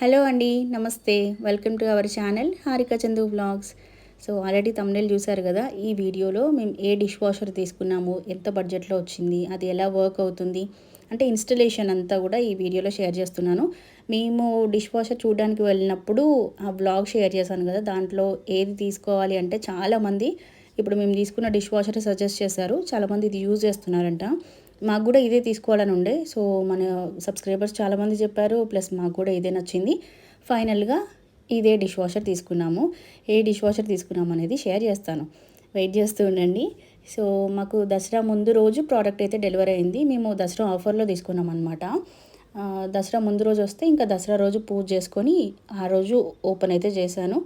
Hello అండి నమస్తే. Welcome to our channel Harika Chandu vlogs so already thumbnail చూశారు కదా ఈ వీడియోలో మేము ఏ డిష్ వాషర్ తీసుకున్నాము ఎంత బడ్జెట్లో వచ్చింది అది ఎలా వర్క్ అవుతుంది అంటే ఇన్స్టలేషన్ అంతా కూడా ఈ వీడియోలో షేర్ చేస్తున్నాను. మేము డిష్ వాషర్ చూడడానికి వెళ్ళినప్పుడు ఆ వ్లాగ్ షేర్ చేశాను కదా దాంట్లో ఏది తీసుకోవాలి అంటే చాలామంది ఇప్పుడు మేము తీసుకున్న డిష్ వాషర్ సజెస్ట్ చేశారు చాలామంది ఇది యూజ్ చేస్తున్నారంట. మాకు కూడా ఇదే తీసుకోవాలని ఉండే. సో మన సబ్స్క్రైబర్స్ చాలామంది చెప్పారు ప్లస్ మాకు కూడా ఇదే నచ్చింది. ఫైనల్గా ఇదే డిష్ వాషర్ తీసుకున్నాము. ఏ డిష్ వాషర్ తీసుకున్నాము అనేది షేర్ చేస్తాను. వెయిట్ చేస్తూ ఉండండి. సో మాకు దసరా ముందు రోజు ప్రోడక్ట్ అయితే డెలివరీ అయింది. మేము దసరా ఆఫర్లో తీసుకున్నాం అనమాట దసరా ముందు రోజు వస్తే ఇంకా దసరా రోజు పూజ చేసుకొని ఆ రోజు ఓపెన్ అయితే చేశాను.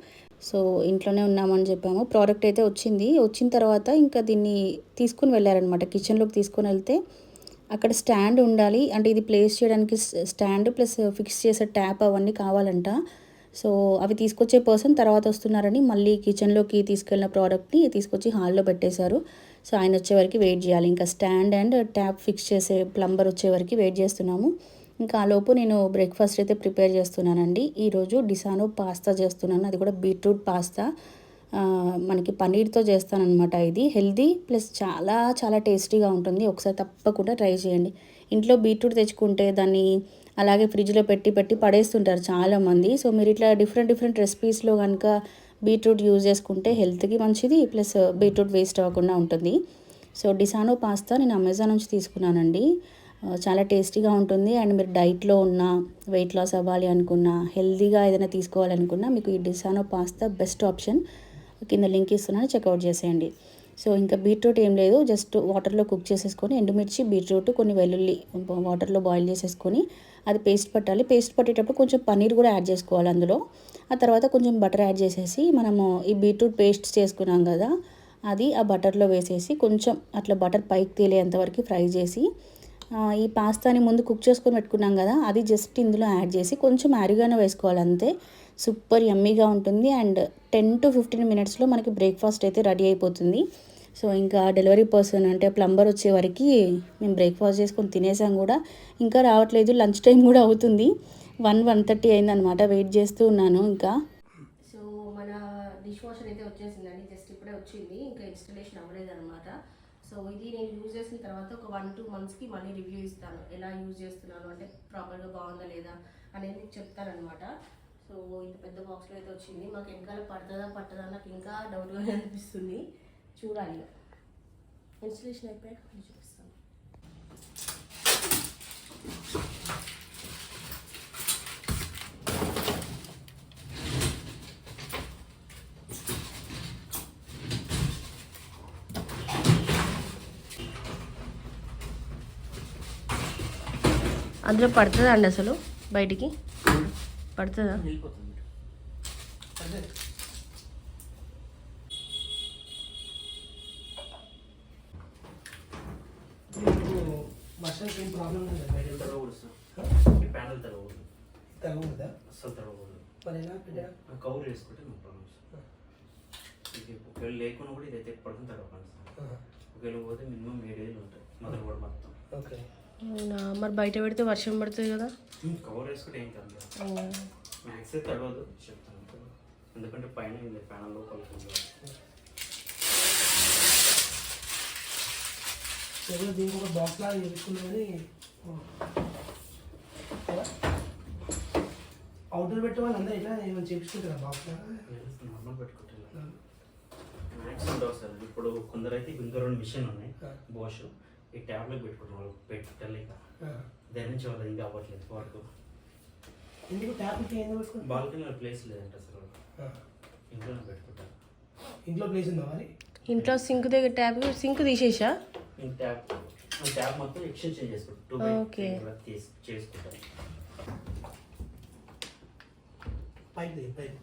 సో ఇంట్లోనే ఉన్నామని చెప్పాము. ప్రోడక్ట్ అయితే వచ్చింది. వచ్చిన తర్వాత ఇంకా దీన్ని తీసుకుని వెళ్ళారనమాట కిచెన్లోకి తీసుకొని వెళ్తే అక్కడ స్టాండ్ ఉండాలి. అంటే ఇది ప్లేస్ చేయడానికి స్టాండ్ ప్లస్ ఫిక్స్ చేసే ట్యాప్ అవన్నీ కావాలంట. సో అవి తీసుకొచ్చే పర్సన్ తర్వాత వస్తున్నారని మళ్ళీ కిచెన్లోకి తీసుకెళ్ళిన ప్రోడక్ట్ని తీసుకొచ్చి హాల్లో పెట్టేశారు. సో ఆయన వచ్చే వరకు వెయిట్ చేయాలి. ఇంకా స్టాండ్ అండ్ ట్యాప్ ఫిక్స్ చేసే ప్లంబర్ వచ్చే వరకు వెయిట్ చేస్తున్నాము. ఇంకా ఆ లోపు నేను బ్రేక్ఫాస్ట్ అయితే ప్రిపేర్ చేస్తున్నానండి. ఈరోజు డిసానో పాస్తా చేస్తున్నాను. అది కూడా బీట్రూట్ పాస్తా మనకి పన్నీర్తో చేస్తానమాట ఇది. హెల్దీ ప్లస్ చాలా చాలా టేస్టీగా ఉంటుంది. ఒకసారి తప్పకుండా ట్రై చేయండి. ఇంట్లో బీట్రూట్ తెచ్చుకుంటే దాన్ని అలాగే ఫ్రిడ్జ్లో పెట్టి పెట్టి పడేస్తుంటారు చాలామంది. సో మీరు ఇట్లా డిఫరెంట్ డిఫరెంట్ రెసిపీస్లో కనుక బీట్రూట్ యూజ్ చేసుకుంటే హెల్త్కి మంచిది ప్లస్ బీట్రూట్ వేస్ట్ అవ్వకుండా ఉంటుంది. సో డిసానో పాస్తా నేను అమెజాన్ నుంచి తీసుకున్నానండి. చాలా టేస్టీగా ఉంటుంది. అండ్ మీరు డైట్లో ఉన్న వెయిట్ లాస్ అవ్వాలి అనుకున్నా హెల్తీగా ఏదైనా తీసుకోవాలనుకున్నా మీకు ఈ డిసానో పాస్తా బెస్ట్ ఆప్షన్. కింద లింక్ ఇస్తున్నాను చెక్అవుట్ చేసేయండి. సో ఇంకా బీట్రూట్ ఏం లేదు. జస్ట్ వాటర్లో కుక్ చేసేసుకొని ఎండుమిర్చి బీట్రూట్ కొన్ని వెల్లుల్లి వాటర్లో బాయిల్ చేసేసుకొని అది పేస్ట్ పట్టాలి. పేస్ట్ పట్టేటప్పుడు కొంచెం పన్నీర్ కూడా యాడ్ చేసుకోవాలి అందులో. ఆ తర్వాత కొంచెం బటర్ యాడ్ చేసేసి మనము ఈ బీట్రూట్ పేస్ట్ చేసుకున్నాం కదా అది ఆ బటర్లో వేసేసి కొంచెం అట్లా బటర్ పైకి తేలేంతవరకు ఫ్రై చేసి ఈ పాస్తాని ముందు కుక్ చేసుకొని పెట్టుకున్నాం కదా అది జస్ట్ ఇందులో యాడ్ చేసి కొంచెం అరిగానే వేసుకోవాలి అంతే. సూపర్ యమ్మీగా ఉంటుంది అండ్ టెన్ టు ఫిఫ్టీన్ మినిట్స్లో మనకి బ్రేక్ఫాస్ట్ అయితే రెడీ అయిపోతుంది. సో ఇంకా డెలివరీ పర్సన్ అంటే ప్లంబర్ వచ్చే వరకు మేము బ్రేక్ఫాస్ట్ చేసుకొని తినేసాం కూడా. ఇంకా రావట్లేదు లంచ్ టైం కూడా అవుతుంది. వన్ వన్ థర్టీ అయిందనమాట వెయిట్ చేస్తూ ఉన్నాను ఇంకా. సో మన డిష్ వాషర్ అయితే వచ్చేసిందండి జస్ట్ ఇప్పుడే వచ్చింది. ఇంకా ఇన్స్టలేషన్ సో ఇది నేను యూజ్ చేసిన తర్వాత ఒక వన్ టూ మంత్స్కి మళ్ళీ రివ్యూ ఇస్తాను. ఎలా యూజ్ చేస్తున్నాను? అంటే ప్రాపర్గా బాగుందా లేదా అనేది మీకు చెప్తానమాట సో ఇంత పెద్ద బాక్స్లో అయితే వచ్చింది. మాకు వెనకాల పడుతుందా పట్టదా నాకు ఇంకా డౌట్గానే అనిపిస్తుంది. చూడాలి. ఇన్స్టలేషన్ అయిపోయాక చూపిస్తాను అందులో పడుతుందా అండి అసలు బయటికి పడుతుందా మసాలాకి ఏం బయట ప్యానల్ అస్సలు కవర్ వేసుకుంటే నో ఇది ఒకవేళ లేకుండా కూడా ఇదైతే పడుతుంది తరగకండి సార్ ఒకవేళ పోతే మినిమం ఏడు వేలు ఉంటాయి మొదలు కూడా మొత్తం ఓకే అవునా? మరి బయట పెడితే వర్షం పడుతుంది కదా? కవర్ వేసుకుంటే ఏం మ్యాక్స్ అయితే తడవదు చెప్తాను ఎందుకంటే పైన ఉంది ప్యానల్ లోపల దీనికి ఒక బాక్స్ లాగా చేసుకున్నామని అవుట్డోర్ పెట్టే వాళ్ళు అందరూ ఇట్లా ఏమైనా చేపించుకుంటారా బాక్స్ నార్మల్ పెట్టుకుంటారు. మ్యాక్స్ ఉండవు సార్ ఇప్పుడు కొందరైతే ఇంకా రెండు మిషన్ ఉన్నాయి బోష్ ఈ ట్యాబ్లెట్ పెట్టుకుంటారు వాళ్ళు పెట్టలేక దాని నుంచి వాళ్ళు ఇంకా అవ్వట్లేదు వర్క్ ఎందుకు ట్యాప్ ఇట్లా ఏందో పెట్టుకుంటా బాల్కనీలో ప్లేస్ లేదంట అసలు ఇంట్లోనే పెట్టుకుంటారు ఇంట్లో ప్లేస్ ఉందా మరి? ఇంట్లో సింక్ దగ్గర ట్యాప్ సింక్ తీసేసా? ఈ ట్యాప్ మొత్తం ఎక్స్చేంజ్ చేసుకుంటారు టూ Okay. తీసి చేసుకుంటారు పైప్ పైప్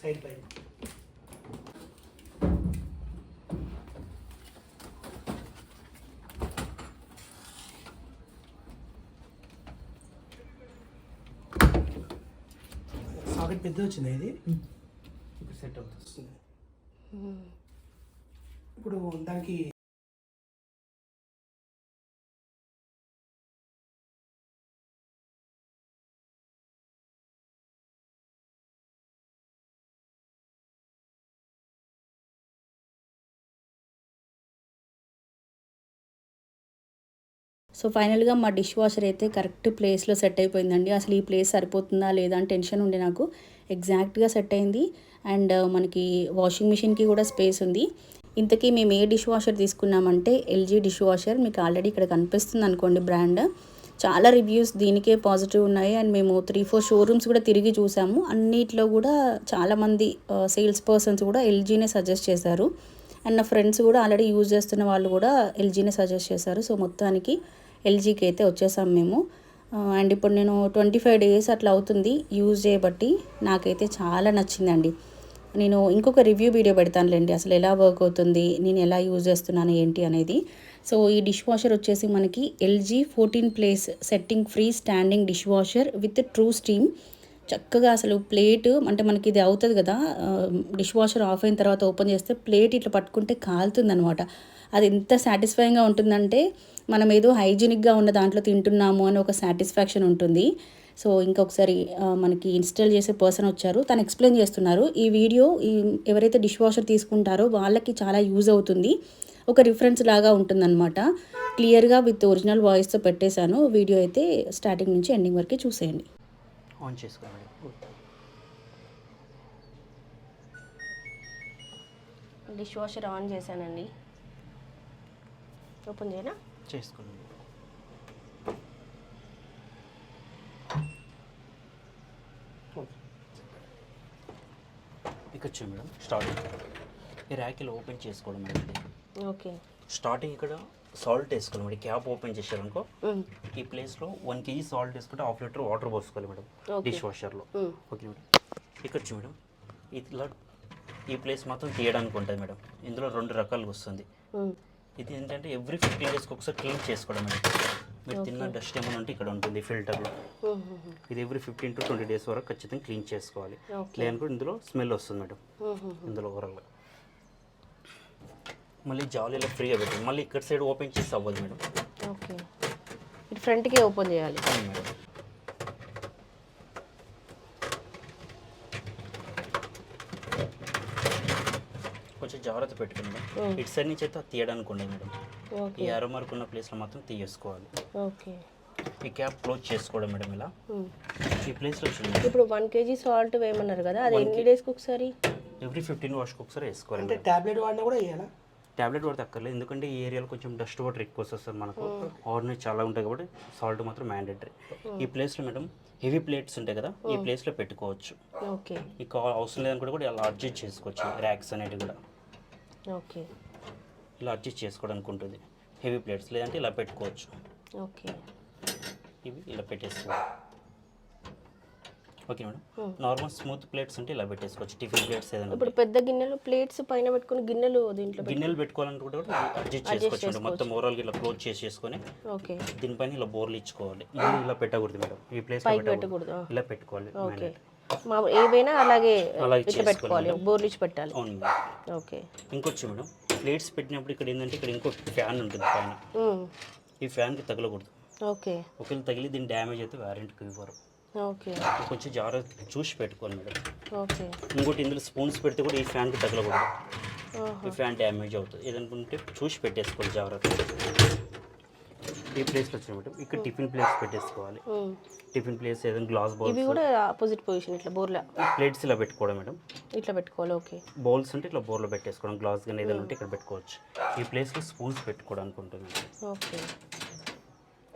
సైడ్ పైప్ పెద్ద వచ్చింది ఇది ఇప్పుడు సెట్ అవుతుంది ఇప్పుడు దానికి సో ఫైనల్గా మా డిష్ వాషర్ అయితే కరెక్ట్ ప్లేస్లో సెట్ అయిపోయిందండి. అసలు ఈ ప్లేస్ సరిపోతుందా లేదా అని టెన్షన్ ఉండే నాకు. ఎగ్జాక్ట్గా సెట్ అయింది. అండ్ uh, మనకి వాషింగ్ మిషన్కి కూడా స్పేస్ ఉంది. ఇంతకీ మేము ఏ డిష్ వాషర్ తీసుకున్నామంటే ఎల్జీ డిష్ వాషర్. మీకు ఆల్రెడీ ఇక్కడ కనిపిస్తుంది అనుకోండి బ్రాండ్. చాలా రివ్యూస్ దీనికే పాజిటివ్ ఉన్నాయి. అండ్ మేము త్రీ ఫోర్ షోరూమ్స్ కూడా తిరిగి చూసాము. అన్నిట్లో కూడా చాలామంది uh, సేల్స్ పర్సన్స్ కూడా ఎల్జీనే సజెస్ట్ చేశారు. అండ్ నా ఫ్రెండ్స్ కూడా ఆల్రెడీ యూజ్ చేస్తున్న వాళ్ళు కూడా ఎల్జీనే సజెస్ట్ చేశారు. సో మొత్తానికి ఎల్జీకి అయితే వచ్చేసాం మేము. అండ్ ఇప్పుడు నేను ట్వంటీ ఫైవ్ డేస్ అట్లా అవుతుంది యూజ్ చేయబట్టి నాకైతే చాలా నచ్చిందండి. నేను ఇంకొక రివ్యూ వీడియో పెడతానులేండి అసలు ఎలా వర్క్ అవుతుంది నేను ఎలా యూజ్ చేస్తున్నాను ఏంటి అనేది. సో ఈ డిష్ వాషర్ వచ్చేసి మనకి LG fourteen place setting free standing dish washer with true steam. చక్కగా అసలు ప్లేట్ అంటే మనకి ఇది అవుతుంది కదా డిష్ వాషర్ ఆఫ్ అయిన తర్వాత ఓపెన్ చేస్తే ప్లేట్ ఇట్లా పట్టుకుంటే కాలుతుంది అనమాట అది ఎంత సాటిస్ఫైయింగ్గా ఉంటుందంటే మనం ఏదో హైజీనిక్గా ఉన్న దాంట్లో తింటున్నాము అని ఒక సాటిస్ఫాక్షన్ ఉంటుంది. సో ఇంకొకసారి మనకి ఇన్స్టాల్ చేసే పర్సన్ వచ్చారు. తను ఎక్స్ప్లెయిన్ చేస్తున్నారు. ఈ వీడియో ఈ ఎవరైతే డిష్ వాషర్ తీసుకుంటారో వాళ్ళకి చాలా యూజ్ అవుతుంది. ఒక రిఫరెన్స్ లాగా ఉంటుందన్నమాట. క్లియర్గా విత్ ఒరిజినల్ వాయిస్తో పెట్టేశాను. వీడియో అయితే స్టార్టింగ్ నుంచి ఎండింగ్ వరకు చూసేయండి. ఆన్ చేసుకో మేడం డిష్ వాషర్ ఆన్ చేశానండి. ఓపెన్ చేయనా? చేసుకోండి. ఇక్కడ వచ్చాం మేడం. స్టార్టింగ్. ఈ ర్యాకిల్ ఓపెన్ చేసుకోవడం మేడం ఇది ఓకే. స్టార్టింగ్ ఇక్కడ సాల్ట్ వేసుకోవాలి మేడం. క్యాప్ ఓపెన్ చేశారనుకో ఈ ప్లేస్లో వన్ కేజీ సాల్ట్ వేసుకుంటే హాఫ్ లీటర్ వాటర్ పోసుకోవాలి మేడం. డిష్ వాషర్లో. Okay madam. ఇక్కడ వచ్చి మేడం. ఇట్లా ఈ ప్లేస్ మాత్రం తీయడానికి ఉంటుంది మేడం. ఇందులో రెండు రకాలుగా వస్తుంది. ఇది ఏంటంటే ఎవ్రీ ఫిఫ్టీన్ డేస్కి ఒకసారి క్లీన్ చేసుకోవడం మేడం మీరు తిన్న డస్ట్ ఏమైనా ఉంటే ఇక్కడ ఉంటుంది ఫిల్టర్లో ఇది every fifteen to twenty days వరకు ఖచ్చితంగా క్లీన్ చేసుకోవాలి. లేదనుకో ఇందులో స్మెల్ వస్తుంది మేడం ఇందులో ఓవరాల్గా మళ్ళీ జాలీలో ఫ్రీగా పెట్టండి. మళ్ళీ ఇక్కడ సైడ్ ఓపెన్ చేసి అవ్వదు మేడం ఓకే ఫ్రంట్కి ఓపెన్ చేయాలి. మేడం జాగ్రత్త పెట్టుకుని మేడం ఇటు సైడ్ నుంచి అయితే అది తీయడానికి ఉండదు మేడం. ఓకే. ఈ అరో మార్క్ ఉన్న ప్లేస్లో మాత్రం తీయేసుకోవాలి ఓకే. ఈ క్యాప్ క్లోజ్ చేసుకోవడం మేడం ఇలా. ఈ ప్లేస్లో చూడండి. ఇప్పుడు వన్ కేజీ సాల్ట్ వేయమన్నారు కదా అది ఎన్ని డేస్కి ఒకసారి? ఎవ్రీ ఫిఫ్టీన్ వాష్కి ఒకసారి వేసుకోవాలి అంటే మేడం. ట్యాబ్లెట్ వాడినా కూడా వేయాలా? ట్యాబ్లెట్ పడితే అక్కర్లేదు ఎందుకంటే ఈ ఏరియాలో కొంచెం డస్ట్ వాటర్ ఎక్కువ వస్తుంది మనకు. ఆర్డినరీ చాలా ఉంటాయి కాబట్టి సాల్ట్ మాత్రం మ్యాండేటరీ. ఈ ప్లేస్లో మేడం హెవీ ప్లేట్స్ ఉంటాయి కదా ఈ ప్లేస్లో పెట్టుకోవచ్చు. ఓకే. మీకు అవసరం లేదనుకుంటే కూడా ఇలా అడ్జస్ట్ చేసుకోవచ్చు ర్యాక్స్ అనేటివి కూడా. ఓకే. ఇలా అడ్జస్ట్ చేసుకోవడానికి ఉంటుంది. హెవీ ప్లేట్స్ లేదంటే ఇలా పెట్టుకోవచ్చు. ఓకే. ఇవి ఇలా పెట్టేసుకోవాలి okay madam. Normal smooth plates ఉంటే ఇలా పెట్టేసుకోవచ్చు. టిఫిన్ ప్లేట్స్ ఏదైనా ఇప్పుడు పెద్ద గిన్నెలు ప్లేట్స్ పైన పెట్టుకుని గిన్నెలు దీంట్లో గిన్నెలు పెట్టుకోవాలనుకుంటే కూడా అడ్జస్ట్ చేసుకోవచ్చు మొత్తం ఓవరాల్గా ఇలా క్లోజ్ చేసేసుకొని ఓకే. దీనిపైన ఇలా బోర్లు ఇచ్చుకోవాలి. మళ్ళీ ఇలా పెట్టకూడదు మేడం. ఈ ప్లేస్ పెట్టకూడదు. ఇలా పెట్టుకోవాలి ఓకే. మా ఏవైనా అలాగే అలాగే పెట్టుకోవాలి. బోర్లు ఇచ్చి పెట్టాలి. అవును మేడం. ఓకే. ఇంకొచ్చి మేడం ప్లేట్స్ పెట్టినప్పుడు ఇక్కడ ఏంటంటే ఇక్కడ ఇంకో ఫ్యాన్ ఉంటుంది పైన. ఉమ్. ఈ ఫ్యాన్కి తగలకూడదు. ఓకే. ఒకవేళ తగిలి దీని డ్యామేజ్ అయితే వారంటీకి ఇవ్వరు. ఓకే. కొంచెం జాగ్రత్త చూసి పెట్టుకోవాలి మేడం. ఓకే. ఇంకోటి ఇందులో స్పూన్స్ పెడితే కూడా ఈ ఫ్యాన్కి తగలకూడదు. ఈ ఫ్యాన్ డ్యామేజ్ అవుతుంది. ఏదనుకుంటే చూసి పెట్టేసుకోవాలి జాగ్రత్త ఈ ప్లేస్లో వచ్చిన మేడం ఇక్కడ టిఫిన్ ప్లేస్ పెట్టేసుకోవాలి. టిఫిన్ ప్లేస్ ఏదైనా గ్లాస్ ఇవి బౌల్స్ కూడా ఆపోజిట్ పొజిషన్ ఇట్లా బోర్లా? ప్లేట్స్ ఇలా పెట్టుకోవడం మేడం. ఇట్లా పెట్టుకోవాలి ఓకే. బౌల్స్ ఉంటే ఇట్లా బౌల్లో పెట్టేసుకోవడం గ్లాస్ కానీ ఏదైనా ఉంటే ఇక్కడ పెట్టుకోవచ్చు. ఈ ప్లేస్లో స్పూన్స్ పెట్టుకోవడానికి ఉంటుంది ఓకే.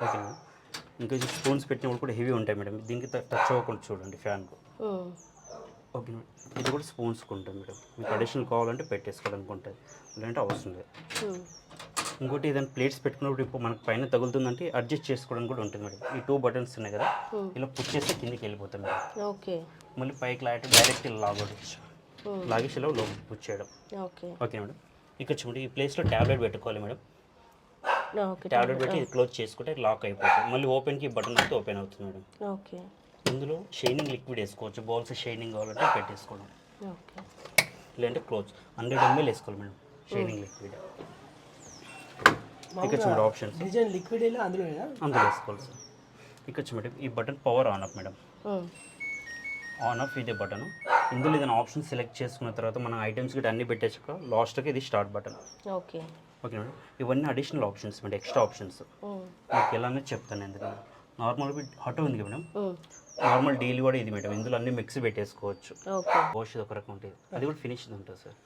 Okay madam. ఇంకా ఈ స్పూన్స్ పెట్టినప్పుడు కూడా హెవీ ఉంటాయి మేడం. దీనికి టచ్ అవ్వకుండా చూడండి ఫ్యాన్కు. Okay madam. ఇది కూడా స్పూన్స్కి ఉంటుంది మేడం. మీకు అడిషనల్ కావాలంటే పెట్టేసుకోవడానికి ఉంటుంది. లేదంటే అవసరం లేదు. ఇంకోటి ఏదైనా ప్లేట్స్ పెట్టుకున్నప్పుడు ఇప్పుడు మనకు పైన తగులుతుందంటే అడ్జస్ట్ చేసుకోవడానికి కూడా ఉంటుంది మేడం. ఈ టూ బటన్స్ ఉన్నాయి కదా ఇలా పుష్ చేస్తే కిందికి వెళ్ళిపోతాం మేడం. ఓకే. మళ్ళీ పైకి లాగితే డైరెక్ట్ ఇలా లాగొచ్చు Hmm. లాగేసి ఇలా లోపల పుష్ చేయడం. ఓకే. Okay madam. ఇక్కడ చూడండి ఈ ప్లేస్లో ట్యాబ్లెట్ పెట్టుకోవాలి మేడం. ఓకే ట్యాబ్లెట్ పెట్టి క్లోజ్ చేసుకుంటే లాక్ అయిపోతుంది. మళ్ళీ ఓపెన్కి బటన్ అయితే ఓపెన్ అవుతుంది మేడం. ఓకే. ఇందులో షైనింగ్ లిక్విడ్ వేసుకోవచ్చు బౌల్స్ షైనింగ్ కావాలంటే పెట్టేసుకోవడం. ఓకే. లేదంటే క్లోజ్ హండ్రెడ్ ఎంఎల్ వేసుకోవాలి మేడం షైనింగ్ లిక్విడ్ ఇక్కడ చూడండి ఆప్షన్స్ డిజైన్ లిక్విడ్ అందులో అందులో వేసుకోవాలి సార్. ఇక్కడ చూడండి మేడం ఈ button power on up madam. On off ఇదే బటన్. ఇందులో ఏదైనా ఆప్షన్ సెలెక్ట్ చేసుకున్న తర్వాత మన ఐటమ్స్ గిట్ట అన్ని పెట్టేసాక లాస్ట్కి ఇది start button okay. Okay madam ఇవన్నీ additional options madam extra options మీకు ఎలానే చెప్తాను ఎందుకంటే నార్మల్ ఆటో ఉంది కదా మేడం నార్మల్ డీల్ కూడా ఇది మేడం. ఇందులో అన్ని మిక్స్ పెట్టేసుకోవచ్చు. వాష్ ఒక రకం ఉంటుంది. అది కూడా ఫినిష్ ఉంటుంది సార్.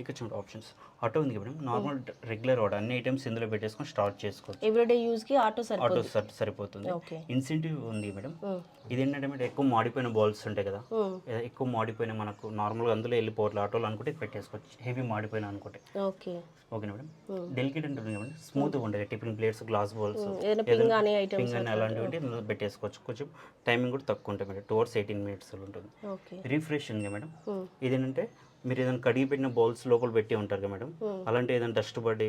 ఇక్కడ చూడండి ఆప్షన్స్. ఆటో ఉంది మేడం. నార్మల్ రెగ్యులర్ ఆర్డర్ అన్ని ఐటమ్స్ ఇందులో పెట్టేసుకొని స్టార్ట్ చేసుకోవచ్చు. ఎవ్రీడే యూజ్కి ఆటో ఆటో సరిపోతుంది. ఇన్సెంటివ్ ఉంది మేడం. ఇది ఏంటంటే మేడం ఎక్కువ మాడిపోయిన బాల్స్ ఉంటాయి కదా. ఎక్కువ మాడిపోయిన మనకు నార్మల్గా అందులో వెళ్ళిపోవట్లేదు ఆటోలు అనుకుంటే పెట్టేసుకోవచ్చు. హెవీ మాడిపోయిన అనుకుంటే. ఓకే. Okay madam. డెలికేట్ ఉంటుంది మేడం. స్మూత్గా ఉంటుంది టిఫిన్ ప్లేట్స్ గ్లాస్ బాల్స్ పింగ్ అనే ఐటమ్స్ పింగ్ అని అలాంటివి పెట్టేసుకోవచ్చు. కొంచెం టైమింగ్ కూడా తక్కువ ఉంటుంది madam. Two hours eighteen minutes ఉంటుంది. ఓకే. రిఫ్రెష్ ఉంది మేడం. ఇదేంటంటే మీరు ఏదైనా కడిగి పెట్టిన బౌల్స్ లోపల పెట్టి ఉంటారు కదా మేడం. అలాంటి ఏదైనా డస్ట్ పడి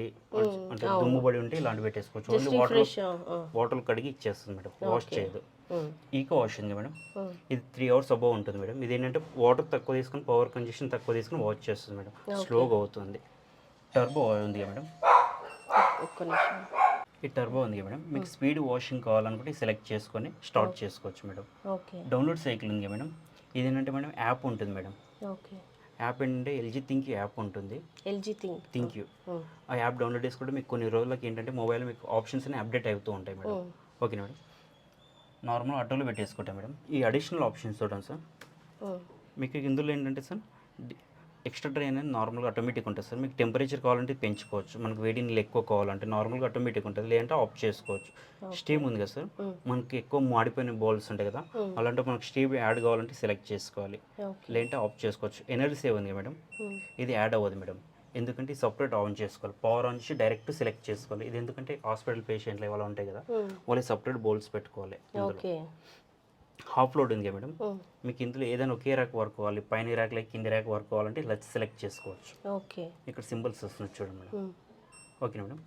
అంటే దుమ్ము పడి ఉంటే ఇలాంటి పెట్టేసుకోవచ్చు. ఓన్లీ వాటర్ వాటర్ కడిగి ఇచ్చేస్తుంది మేడం. వాష్ చేయదు. ఈకో వాష్ ఉంది మేడం. ఇది త్రీ అవర్స్ అబౌవ్ ఉంటుంది మేడం. ఇది ఏంటంటే వాటర్ తక్కువ తీసుకొని పవర్ కంజెషన్ తక్కువ తీసుకొని వాష్ చేస్తుంది మేడం. స్లోగా అవుతుంది. టర్బో ఉంది మేడం. ఒక్క నిమిషం. ఈ టర్బో ఉంది మేడం. మీకు స్పీడ్ వాషింగ్ కావాలనుకుంటే సెలెక్ట్ చేసుకొని స్టార్ట్ చేసుకోవచ్చు మేడం. డౌన్లోడ్ సైకిల్ ఉంది మేడం. ఇది ఏంటంటే మేడం యాప్ ఉంటుంది మేడం. ఓకే. యాప్ ఏంటంటే ఎల్జీ థింక్ యాప్ ఉంటుంది. ఎల్జీ థింగ్ థింక్ యూ ఆ యాప్ డౌన్లోడ్ చేసుకుంటే మీకు కొన్ని రోజులకి ఏంటంటే మొబైల్ మీకు ఆప్షన్స్ అన్ని అప్డేట్ అవుతూ ఉంటాయి మేడం. Okay madam. నార్మల్ ఆటోలో పెట్టేసుకుంటాం మేడం. ఈ అడిషనల్ ఆప్షన్స్ చూడండి సార్. మీకు ఇందులో ఏంటంటే సార్ ఎక్స్ట్రా డ్రై అనేది నార్మల్గా ఆటోమేటిక్ ఉంటుంది సార్. మీకు టెంపరేచర్ కావాలంటే పెంచుకోవచ్చు. మనకు వేడి నీళ్ళు ఎక్కువ కావాలంటే నార్మల్గా ఆటోమేటిక్ ఉంటుంది. లేదంటే ఆఫ్ చేసుకోవచ్చు. స్టీమ్ ఉంది కదా సార్. మనకి ఎక్కువ మాడిపోయిన బౌల్స్ ఉంటాయి కదా అలాంటి మనకు స్టీమ్ యాడ్ కావాలంటే సెలెక్ట్ చేసుకోవాలి. లేదంటే ఆఫ్ చేసుకోవచ్చు. ఎనర్జీ సేవ్ ఉంది మేడం. ఇది యాడ్ అవ్వదు మేడం. ఎందుకంటే సపరేట్ ఆన్ చేసుకోవాలి. పవర్ ఆన్ చేసి డైరెక్ట్ సెలెక్ట్ చేసుకోవాలి. ఇది ఎందుకంటే హాస్పిటల్ పేషెంట్లు ఇవాళ ఉంటాయి కదా వాళ్ళు సపరేట్ బౌల్స్ పెట్టుకోవాలి హాఫ్ లోడ్ ఉంది మేడం? మీకు ఇందులో ఏదైనా ఒకే ర్యాక్ వర్క్ కావాలి పైన ర్యాక్ లైక్ కింది ర్యాక్ వర్క్ కావాలంటే ఇలా సెలెక్ట్ చేసుకోవచ్చు. ఓకే. ఇక్కడ సింబల్స్ వస్తున్నాయి చూడండి madam. Okay madam.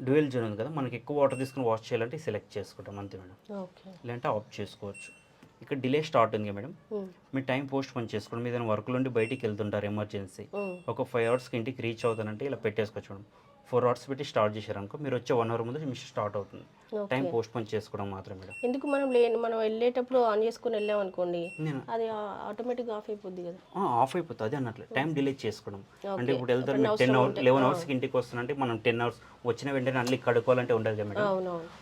Dual zone ఉంది కదా మనకి ఎక్కువ వాటర్ తీసుకుని వాష్ చేయాలంటే సెలెక్ట్ చేసుకుంటాం అంతే మేడం. ఓకే. లేదంటే ఆఫ్ చేసుకోవచ్చు. ఇక్కడ డిలే స్టార్ట్ ఉంది మేడం. మీ టైం పోస్ట్ పోన్ చేసుకోండి మీ ఏదైనా వర్క్ నుండి బయటికి వెళ్తుంటారు ఎమర్జెన్సీ. ఒక ఫైవ్ అవర్స్కి ఇంటికి రీచ్ అవుతానంటే ఇలా పెట్టేసుకోవచ్చు మేడం. ఫోర్ అవర్స్ పెట్టి స్టార్ట్ చేశారనుకో మీరు వచ్చే వన్ అవర్ ముందు మిషన్ స్టార్ట్ అవుతుంది. టైం పోస్ట్ పోన్ చేసుకోవడం మాత్రం మేడం. ఎందుకు మనం లేని మనం వెళ్ళేటప్పుడు ఆన్ చేసుకుని వెళ్ళాం అనుకోండి అది ఆటోమేటిక్ ఆఫ్ అయిపోద్ది కదా. ఆఫ్ అయిపోతుంది అదే అన్నట్లు. టైం డిలే చేసుకోవడం. అంటే ఇప్పుడు వెళ్తారు టెన్ అవర్స్ లెవెన్ అవర్స్కి ఇంటికి వస్తానంటే మనం టెన్ అవర్స్ వచ్చిన వెంటనే అన్ని కడుక్కోవాలంటే ఉండదు కదా మేడం.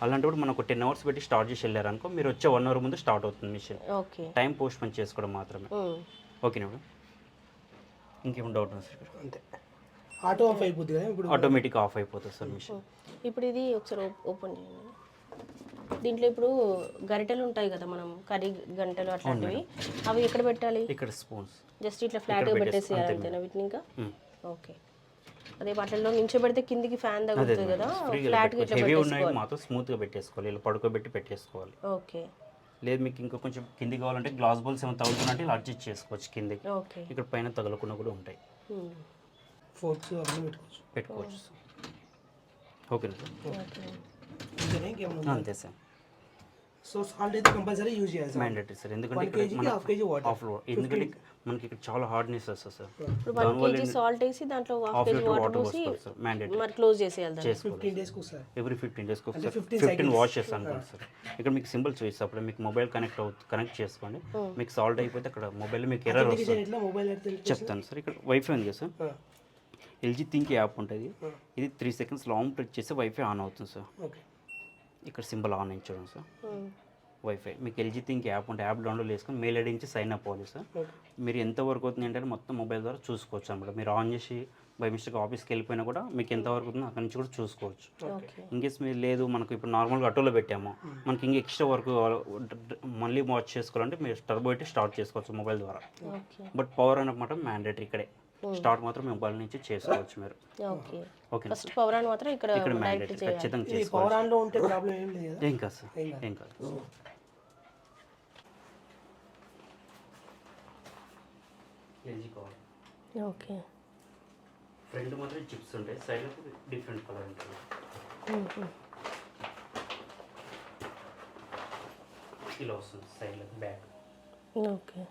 అలాంటప్పుడు మనకు టెన్ అవర్స్ పెట్టి స్టార్ట్ చేసి వెళ్ళారనుకో మీరు వచ్చే వన్ అవర్ ముందు స్టార్ట్ అవుతుంది machine. Okay. Time postpone చేసుకోవడం మాత్రమే. Okay madam. ఇంకేం డౌట్ ఉంది సార్? అంతే. ఆటో ఆఫ్ అయిపోద్ది కదా ఇప్పుడు. ఆటోమేటిక్ ఆఫ్ అయిపోతుంది సార్ మిషన్. ఇప్పుడు ఇది ఒకసారి ఓప్- ఓపెన్ చేయండి. దీంట్లో ఇప్పుడు గరిటెలు ఉంటాయి కదా మనం కర్రీ గంటలు అట్లాంటివి. అవి ఎక్కడ పెట్టాలి? ఇక్కడ స్పూన్స్. జస్ట్ ఇట్లా ఫ్లాట్గా పెట్టేసేయాలి అంతేనా వీటిని ఇంకా? ఓకే. అదే వాటిల్లో నించోబెడితే కిందికి ఫ్యాన్ తగులుతుంది కదా ఫ్లాట్గా ఇట్లా హెవీ ఉన్నాయి మాత్రం స్మూత్గా పెట్టేసుకోవాలి. ఇలా పడుకోబెట్టి పెట్టేసుకోవాలి. ఓకే. లేదు మీకు ఇంకా కొంచెం కింది కావాలంటే గ్లాస్ బాల్స్ ఏమైనా తగులుతున్నట్టు ఇలా అడ్జస్ట్ చేసుకోవచ్చు కిందికి ఓకే. ఇక్కడ పైన తగలకుండా కూడా ఉంటాయి. ఫోర్క్స్ అవన్నీ పెట్టుకోవచ్చు. పెట్టుకోవచ్చు. ఓకే. అంతే సార్. సో సాల్ట్ అయితే కంపల్సరీ యూజ్ చేయాలి సార్ మ్యాండేటరీ సార్ ఎందుకంటే కేజీకి హాఫ్ కేజీ వాటర్ ఆఫ్ ఎందుకంటే మనకి ఇక్కడ చాలా హార్డ్నెస్ వస్తుంది సార్ ఇప్పుడు వన్ కేజీ సాల్ట్ వేసి దాంట్లో హాఫ్ హాఫ్ కేజీ వాటర్ పోసి సార్ మ్యాండేటరీ మరి క్లోజ్ చేసేయాలి దాన్ని. ఫిఫ్టీన్ డేస్కి ఒకసారి ఎవ్రీ ఫిఫ్టీన్ ఒకసారి 15 ఫిఫ్టీన్. వాష్ చేస్తాను అనుకోండి సార్ ఇక్కడ మీకు సింబల్ చూపిస్తే అప్పుడు మీకు మొబైల్ కనెక్ట్ అవుతుంది కనెక్ట్ చేసుకోండి. మీకు సాల్ట్ అయిపోతే అక్కడ మొబైల్ మీకు ఎర్రర్ వస్తుంది. ఎట్లా మొబైల్ అయితే చెప్తాను సార్ ఇక్కడ వైఫై ఉంది కదా సార్ ఎల్జీ థింక్ యాప్ ఉంటుంది. ఇది త్రీ సెకండ్స్ లాంగ్ ప్రెస్ చేస్తే వైఫై ఆన్ అవుతుంది సార్ ఓకే ఇక్కడ సింబల్ ఆన్ చూడండి సార్. వైఫై మీకు ఎల్జీ థింక్ యాప్ ఉంటే యాప్ డౌన్లోడ్ చేసుకొని మెయిల్ ఐడి నుంచి సైన్ అప్ అవ్వాలి సార్. ఓకే మీరు ఎంత వరకు అవుతుంది అంటే మొత్తం మొబైల్ ద్వారా చూసుకోవచ్చు అనమాట మీరు ఆన్ చేసి బై మిస్టేక్ ఆఫీస్కి వెళ్ళిపోయినా కూడా మీకు ఎంత వరకు అవుతుందో అక్కడి నుంచి కూడా చూసుకోవచ్చు. ఓకే ఇన్కేస్ మీరు లేదు మనకు ఇప్పుడు నార్మల్గా ఆటోలో పెట్టాము. మనకి ఇంకా ఎక్స్ట్రా వర్క్ మళ్ళీ వాచ్ చేసుకోవాలంటే మీరు టర్బో స్టార్ట్ చేసుకోవచ్చు మొబైల్ ద్వారా. బట్ పవర్ అనమాట మ్యాండేటరీ ఇక్కడే. స్టార్ట్ మాత్రం మొబైల్ నుంచి చేసుకోవచ్చు మీరు. ఓకే. ఓకే. ఫస్ట్ పవర్ అని మాత్రం ఇక్కడ ఇక్కడ చేయాలి. ఖచ్చితంగా చేసుకోవాలి పవర్ ఆన్లో ఉంటే ప్రాబ్లం ఏం లేదు ఏం కాదు సార్ ఏం కాదు. ఓకే. ఫ్రంట్ మాత్రం చిప్స్ ఉంటాయి. సైడ్ డిఫరెంట్ కలర్ ఉంటుంది. ఇలా వస్తుంది. Side back okay.